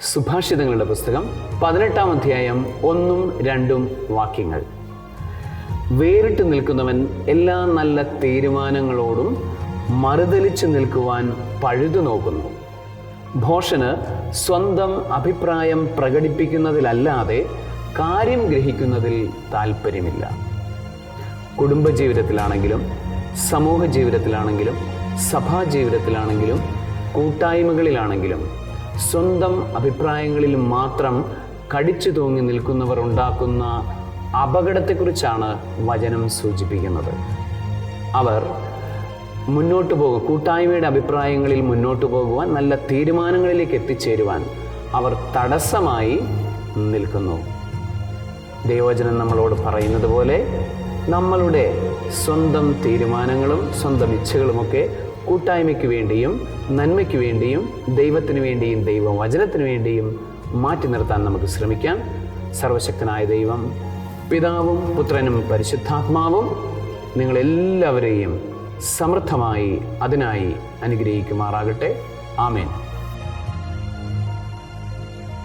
സുഭാഷിതങ്ങളുടെ പുസ്തകം പതിനെട്ടാം അധ്യായം ഒന്നും രണ്ടും വാക്യങ്ങൾ. വേറിട്ട് നിൽക്കുന്നവൻ എല്ലാ നല്ല തീരുമാനങ്ങളോടും മറുതലിച്ചു നിൽക്കുവാൻ പഴുതു നോക്കുന്നു. ഭോഷന് സ്വന്തം അഭിപ്രായം പ്രകടിപ്പിക്കുന്നതിലല്ലാതെ കാര്യം ഗ്രഹിക്കുന്നതിൽ താല്പര്യമില്ല കുടുംബജീവിതത്തിലാണെങ്കിലും സമൂഹ ജീവിതത്തിലാണെങ്കിലും സഭാ ജീവിതത്തിലാണെങ്കിലും കൂട്ടായ്മകളിലാണെങ്കിലും സ്വന്തം അഭിപ്രായങ്ങളിൽ മാത്രം കടിച്ചു തൂങ്ങി നിൽക്കുന്നവർ ഉണ്ടാക്കുന്ന അപകടത്തെക്കുറിച്ചാണ് വചനം സൂചിപ്പിക്കുന്നത്. അവർ മുന്നോട്ട് പോകും കൂട്ടായ്മയുടെ അഭിപ്രായങ്ങളിൽ മുന്നോട്ട് പോകുവാൻ നല്ല തീരുമാനങ്ങളിലേക്ക് എത്തിച്ചേരുവാൻ അവർ തടസ്സമായി നിൽക്കുന്നു. ദൈവവചനം നമ്മളോട് പറയുന്നത് പോലെ നമ്മളുടെ സ്വന്തം തീരുമാനങ്ങളും സ്വന്തം ഇച്ഛകളുമൊക്കെ കൂട്ടായ്മയ്ക്ക് വേണ്ടിയും നന്മയ്ക്ക് വേണ്ടിയും ദൈവത്തിന് വേണ്ടിയും ദൈവവചനത്തിന് വേണ്ടിയും മാറ്റി നിർത്താൻ നമുക്ക് ശ്രമിക്കാം. സർവശക്തനായ ദൈവം പിതാവും പുത്രനും പരിശുദ്ധാത്മാവും നിങ്ങളെല്ലാവരെയും സമൃദ്ധമായി അതിനായി അനുഗ്രഹിക്കുമാറാകട്ടെ. ആമേൻ.